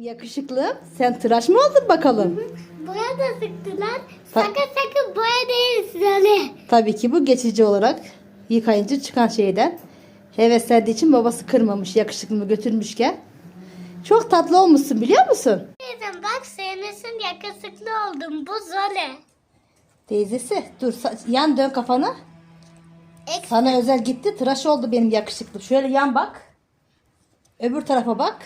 Yakışıklı. Sen tıraş mı oldun bakalım? Boya da sıktılar. Sakın sakın boya değil söyle. Tabii ki bu geçici olarak yıkayınca çıkan şeyden. Heveslendiği için babası kırmamış yakışıklımı götürmüşken. Çok tatlı olmuşsun biliyor musun? Teyzem bak senesin yakışıklı oldum bu zole. Teyzesi dur sa- yan dön kafanı. Ek- Sana özel gitti tıraş oldu benim yakışıklım. Şöyle yan bak. Öbür tarafa bak.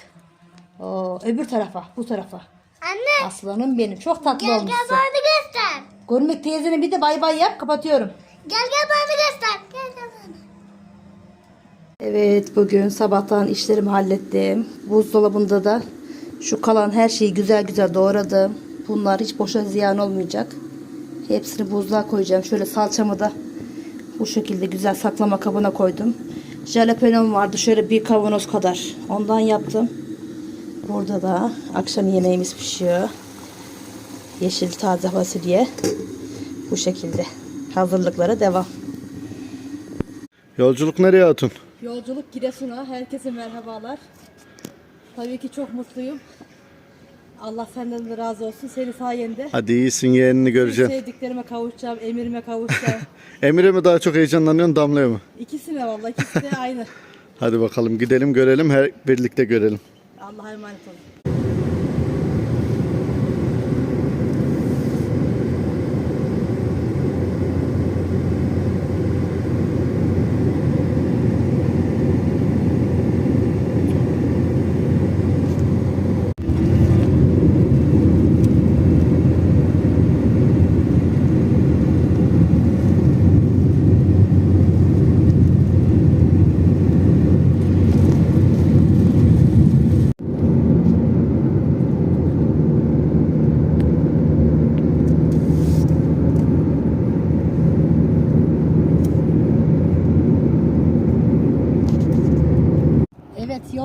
Oo, öbür tarafa bu tarafa. Anne Aslanım benim çok tatlı gel gel olmuşsun. bana göster. Görmek teyzene bir de bay bay yap kapatıyorum. Gel gel bana göster. Gel gel bana. Evet bugün sabahtan işlerimi hallettim. Buzdolabında da şu kalan her şeyi güzel güzel doğradım. Bunlar hiç boşa ziyan olmayacak. Hepsini buzluğa koyacağım. Şöyle salçamı da bu şekilde güzel saklama kabına koydum. Jalapenom vardı şöyle bir kavanoz kadar. Ondan yaptım. Burada da akşam yemeğimiz pişiyor. Yeşil taze fasulye. Bu şekilde. Hazırlıklara devam. Yolculuk nereye Hatun? Yolculuk Giresun'a. Herkese merhabalar. Tabii ki çok mutluyum. Allah senden de razı olsun. Senin sayende Hadi iyisin yeğenini göreceksin. sevdiklerime kavuşacağım, emirime kavuşacağım. Emir'e mi daha çok heyecanlanıyorsun Damla'ya mı? İkisine vallahi ikisi de aynı. Hadi bakalım gidelim görelim her birlikte görelim. আল্লাহ মানফুল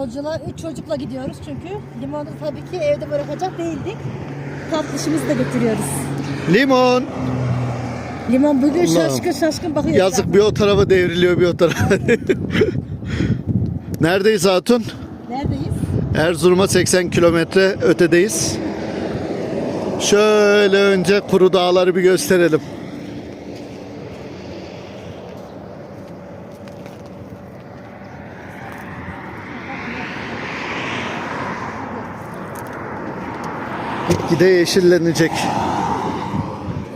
yolculuğa 3 çocukla gidiyoruz çünkü limonu tabii ki evde bırakacak değildik. Tatlışımızı da götürüyoruz. Limon! Limon bugün Allah'ım. şaşkın şaşkın bakıyor. Yazık bir o tarafa devriliyor bir o tarafa. Neredeyiz Hatun? Neredeyiz? Erzurum'a 80 kilometre ötedeyiz. Şöyle önce kuru dağları bir gösterelim. Gitgide yeşillenecek.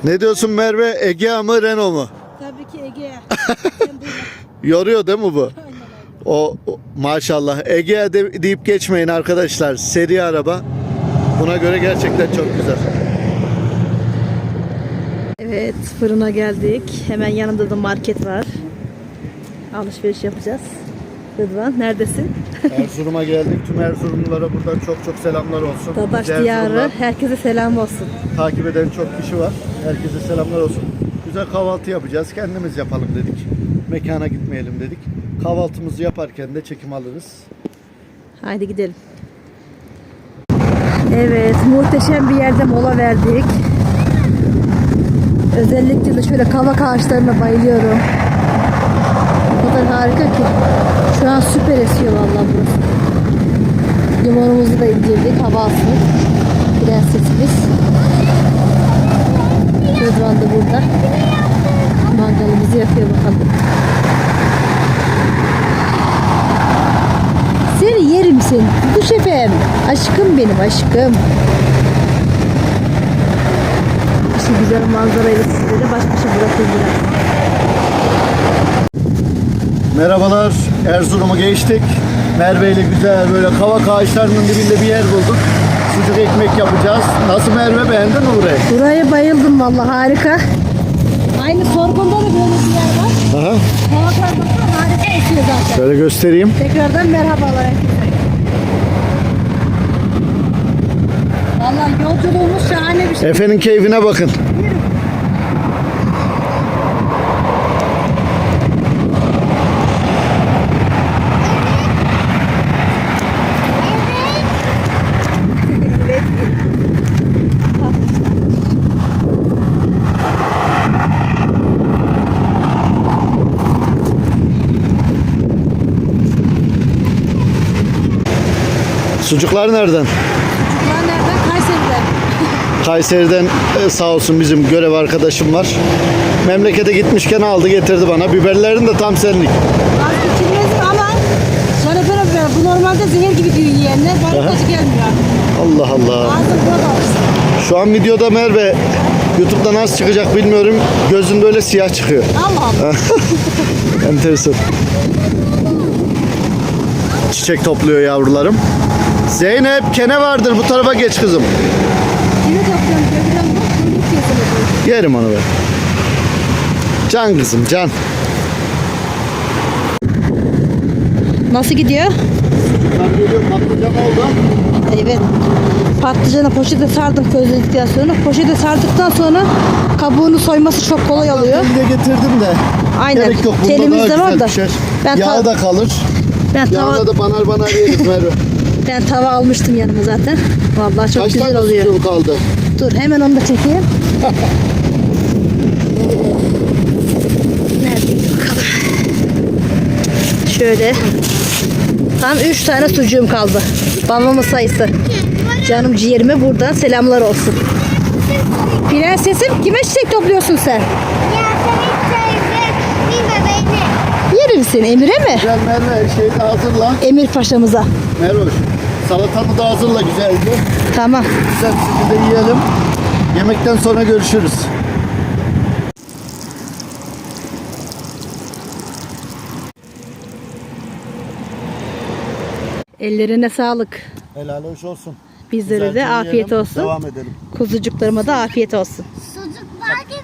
Ne diyorsun Merve? Egea mı Renault mu? Tabii ki duyma. Yoruyor değil mi bu? O, o- maşallah. Egea de, deyip geçmeyin arkadaşlar. Seri araba. Buna göre gerçekten çok güzel. Evet fırına geldik. Hemen yanında da market var. Alışveriş yapacağız. Rıdvan neredesin? Erzurum'a geldik. Tüm Erzurumlulara buradan çok çok selamlar olsun. Dadaş Biz diyarı. Erzurum'dan Herkese selam olsun. Takip eden çok kişi var. Herkese selamlar olsun. Güzel kahvaltı yapacağız. Kendimiz yapalım dedik. Mekana gitmeyelim dedik. Kahvaltımızı yaparken de çekim alırız. Haydi gidelim. Evet muhteşem bir yerde mola verdik. Özellikle de şöyle kavak ağaçlarına bayılıyorum. O kadar harika ki. Şu an süper esiyor vallahi burası. Limonumuzu da indirdik. Hava alsın. Prensesimiz. Rıdvan da burada. Mangalımızı yapıyor bakalım. Seni yerim seni. Kuş efem. Aşkım benim aşkım. Şu güzel manzarayla sizleri baş başa bırakayım biraz. Merhabalar. Erzurum'a geçtik. Merve ile güzel böyle kavak ağaçlarının dibinde bir yer bulduk. Sucuk ekmek yapacağız. Nasıl Merve beğendin mi burayı? Buraya bayıldım vallahi harika. Aynı sorgunda da böyle bir yer var. Aha. Kavaklar bakın harika esiyor zaten. Şöyle göstereyim. Tekrardan merhabalar herkese. Vallahi yolculuğumuz şahane bir şey. Efe'nin keyfine bakın. Sucuklar nereden? Kayseri'den e, sağ olsun bizim görev arkadaşım var. Memlekete gitmişken aldı getirdi bana. Biberlerin de tam senlik. Vazgeçilmez ama şerefe biber. Bu normalde zehir gibi diyor yiyenler. Bana tadı gelmiyor. Allah Allah. Ağzım burada olsun. Şu an videoda Merve YouTube'da nasıl çıkacak bilmiyorum. Gözün böyle siyah çıkıyor. Allah Allah. Enteresan. Çiçek topluyor yavrularım. Zeynep kene vardır bu tarafa geç kızım. Yerim onu ben. Can kızım can. Nasıl gidiyor? Ben geliyorum patlıcan oldu. Evet. Patlıcanı poşete sardım közledikten sonra. Poşete sardıktan sonra kabuğunu soyması çok kolay oluyor. Bir de getirdim de. Aynen. Gerek yok. Bunda Telimiz de var da. Ben Yağ da kalır. Ben tava, Yağda da banar banar yeriz Merve. ben tava almıştım yanıma zaten. Vallahi çok Kaç güzel tane oluyor. sucuğu kaldı? Dur hemen onu da çekeyim. Nerede bakalım. Şöyle. Tam 3 tane sucuğum kaldı. Babamın sayısı. Canım ciğerime buradan selamlar olsun. Prensesim kime çiçek topluyorsun sen? Yerim seni Emir'e mi? Güzel Merve şeyi hazırla. Emir paşamıza. Merve salatanı da hazırla güzelce. Tamam. Güzel bir şekilde yiyelim. Yemekten sonra görüşürüz. Ellerine sağlık. Helal hoş olsun. Bizlere de Güzelce afiyet yiyelim, olsun. Devam edelim. Kuzucuklarıma da afiyet olsun. Sucuklar gibi.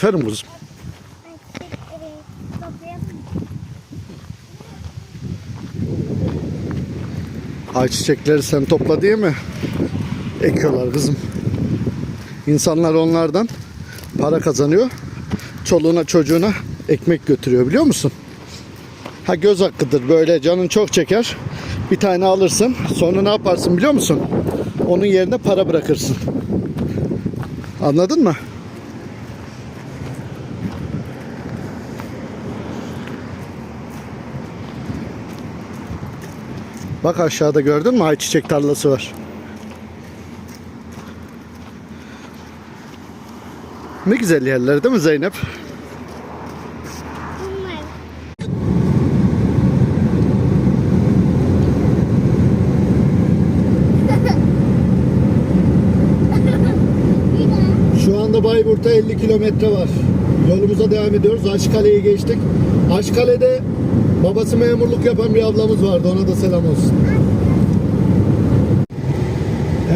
Efendim kızım. Ayçiçekleri sen topla değil mi? Ekiyorlar kızım. İnsanlar onlardan para kazanıyor. Çoluğuna çocuğuna ekmek götürüyor biliyor musun? Ha göz hakkıdır böyle canın çok çeker. Bir tane alırsın. Sonra ne yaparsın biliyor musun? Onun yerine para bırakırsın. Anladın mı? Bak aşağıda gördün mü ayçiçek tarlası var. Ne güzel yerler değil mi Zeynep? Şu anda Bayburt'a 50 kilometre var. Yolumuza devam ediyoruz. Aşkale'yi geçtik. Aşkale'de babası memurluk yapan bir ablamız vardı. Ona da selam olsun.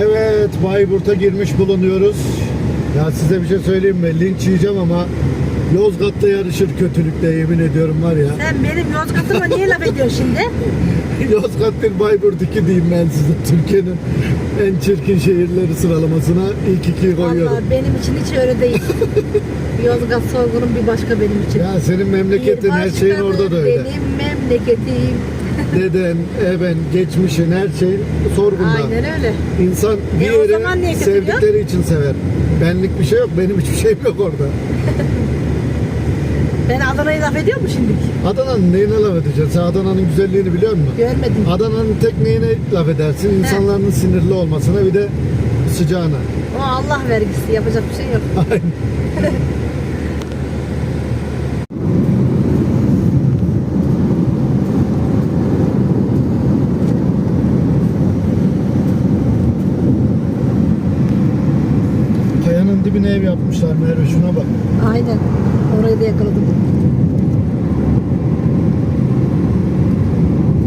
Evet Bayburt'a girmiş bulunuyoruz. Ya size bir şey söyleyeyim mi? Linç yiyeceğim ama Yozgat'ta yarışır kötülükle yemin ediyorum var ya. Sen benim Yozgat'ıma niye laf ediyorsun şimdi? Yozgat bir Bayburt 2 diyeyim ben size. Türkiye'nin en çirkin şehirleri sıralamasına ilk ikiyi koyuyorum. Vallahi benim için hiç öyle değil. Yozgat sorgunun bir başka benim için. Ya senin memleketin her şeyin orada da öyle. Benim memleketim. Deden, eben, geçmişin her şey sorgunda. Aynen öyle. İnsan bir E, o zaman niye yeri kötülüyor? sevdikleri için sever. Benlik bir şey yok. Benim hiçbir şeyim yok orada. Ben Adana'yı laf ediyor mu şimdi? Adana'nın neyine laf edeceksin? Sen Adana'nın güzelliğini biliyor musun? Görmedim. Adana'nın tek neyine laf edersin? İnsanların sinirli olmasına bir de sıcağına. O Allah vergisi yapacak bir şey yok. Aynen. Kayanın dibine ev yapmışlar Merve şuna bak. Aynen. Orayı da yakaladım.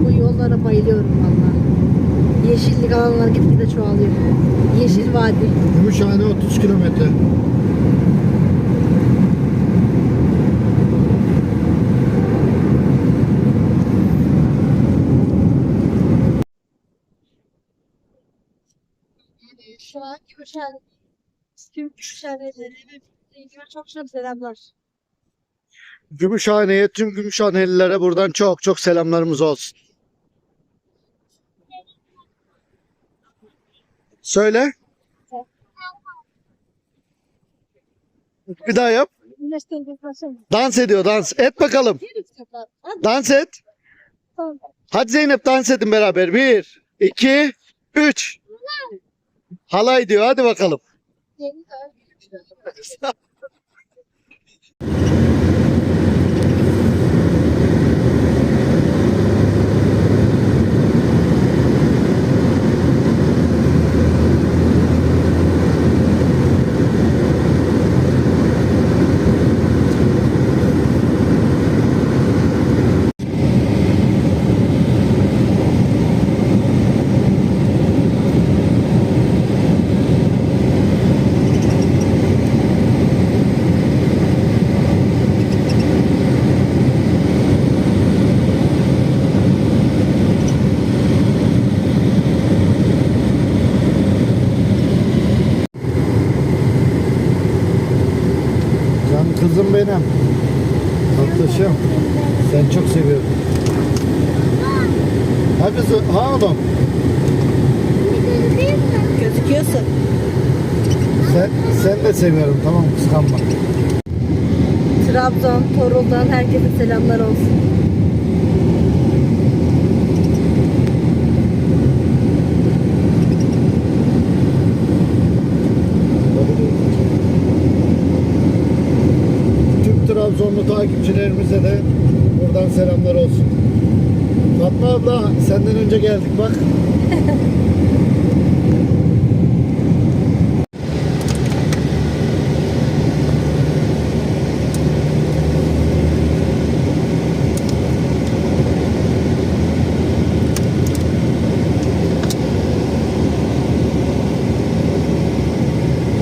Bu yollara bayılıyorum vallahi. Yeşillik alanlar gitgide çoğalıyor. Yeşil vadi. Gümüşhane 30 kilometre. Şu an Gümüşhane. Tüm Gümüşhane'lere çok çok selamlar. Gümüşhane'ye tüm Gümüşhanelilere buradan çok çok selamlarımız olsun. Söyle. Bir daha yap. Dans ediyor dans. Et bakalım. Dans et. Hadi Zeynep dans edin beraber. Bir, iki, üç. Halay diyor. Hadi bakalım. Can kızım benim. Tatlışım. Sen çok seviyorum. Ha kızım. Ha oğlum. Gözüküyorsun. Sen, sen de seviyorum tamam mı? kıskanma. Trabzon, Torul'dan herkese selamlar olsun. Tüm Trabzonlu takipçilerimize de buradan selamlar olsun. Fatma abla senden önce geldik bak.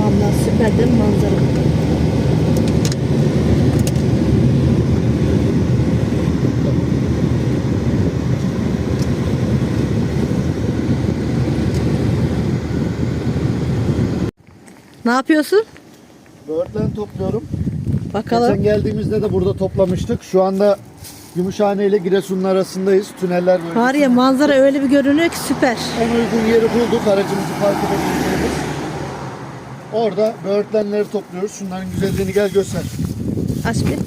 Vallahi süper değil mi manzara? Ne yapıyorsun? Böğürtlen topluyorum. Bakalım. Geçen geldiğimizde de burada toplamıştık. Şu anda Gümüşhane ile Giresun'un arasındayız. Tüneller bölgesi. Var ya manzara öyle bir görünüyor ki süper. En uygun yeri bulduk. Aracımızı park edebileceğimiz. Orada böğürtlenleri topluyoruz. Şunların güzelliğini gel göster. Aç bir.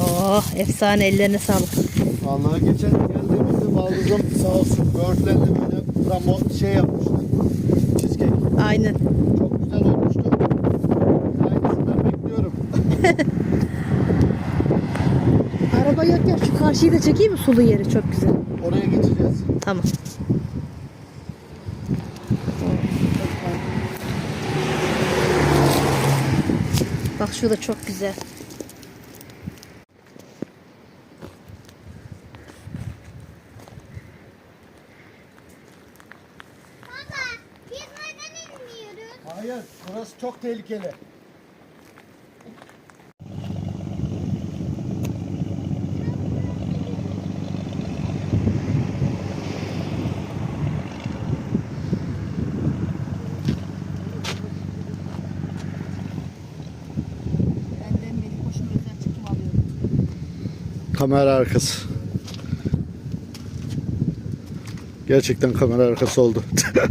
Oh efsane ellerine sağlık. Vallahi geçen geldiğimizde baldızım sağ olsun böğürtlenle böyle ramo şey yapmıştı. Aynen. Çok güzel olmuştu. Aynısından bekliyorum. Araba yok ya şu karşıyı da çekeyim mi sulu yeri çok güzel. Oraya geçeceğiz. Tamam. Bak şu da çok güzel. Çok tehlikeli. Kamera arkası. Gerçekten kamera arkası oldu.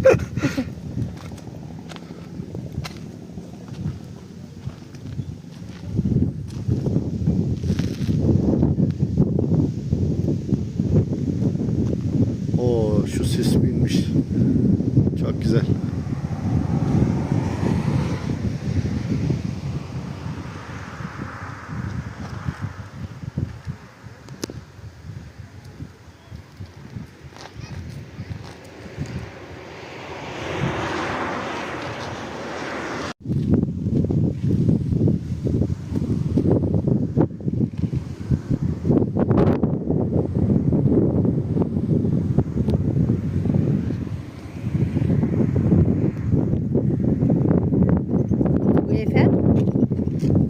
Oo şu sis binmiş. Çok güzel. Bu efendim.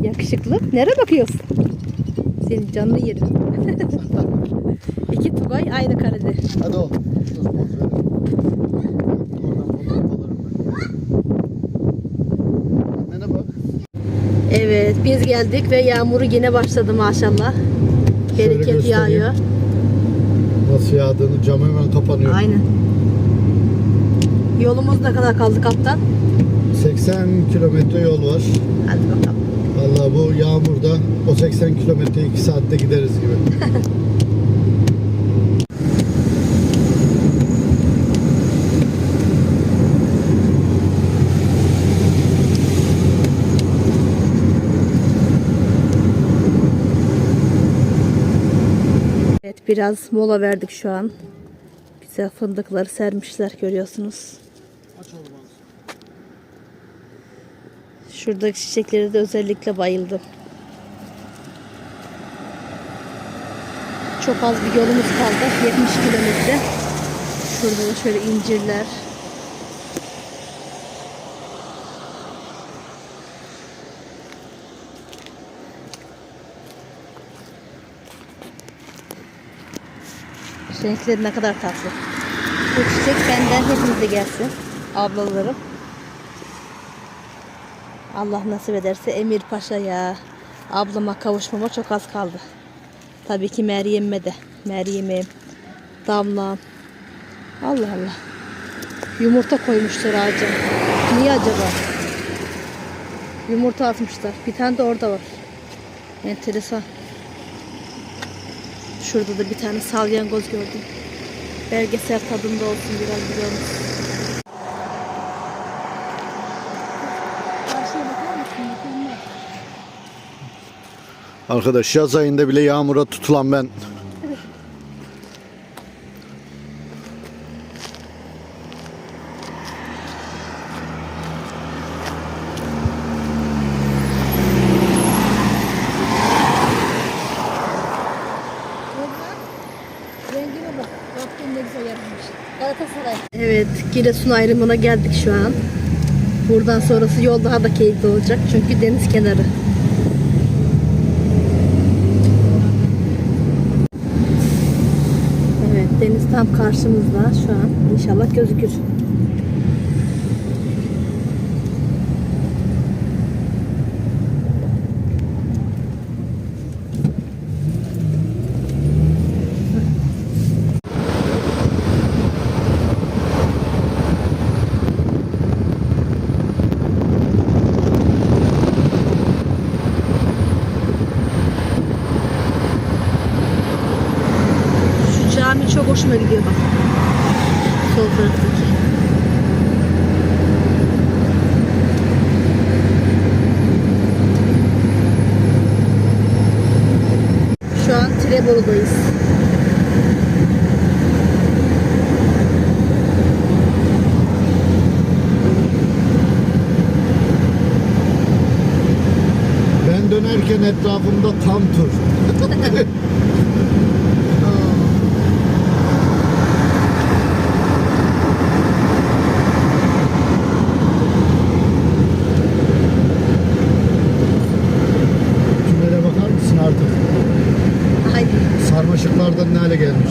Yakışıklı. Nereye bakıyorsun? Senin canını yerim. İki Tugay aynı karede. Hadi bak. Evet biz geldik ve yağmuru yine başladı maşallah. Bereket yağıyor. Nasıl yağdığını cam hemen kapanıyor. Aynen. Yolumuz ne kadar kaldı kaptan? 80 kilometre yol var. Hadi bakalım. Bu yağmurda o 80 kilometre 2 saatte gideriz gibi. Evet biraz mola verdik şu an. Güzel fındıkları sermişler görüyorsunuz. Şuradaki çiçekleri de özellikle bayıldım. Çok az bir yolumuz kaldı. 70 kilometre. Şurada da şöyle incirler. Renkleri ne kadar tatlı. Bu çiçek benden hepinize gelsin. Ablalarım. Allah nasip ederse Emir Paşa'ya, ablama kavuşmama çok az kaldı. Tabii ki Meryem'e de. Meryem'im, Damla'm. Allah Allah. Yumurta koymuşlar ağaca. Niye acaba? Yumurta atmışlar. Bir tane de orada var. Enteresan. Şurada da bir tane salyangoz gördüm. Belgesel tadında olsun biraz biliyor musun? Arkadaş yaz ayında bile yağmura tutulan ben. Evet, Giresun ayrımına geldik şu an. Buradan sonrası yol daha da keyifli olacak. Çünkü deniz kenarı. Evet, deniz tam karşımızda şu an. İnşallah gözükür. Şu cami çok hoşuma gidiyor bak. Şu an Tirebolu'dayız. Ben dönerken etrafımda tam tur. again.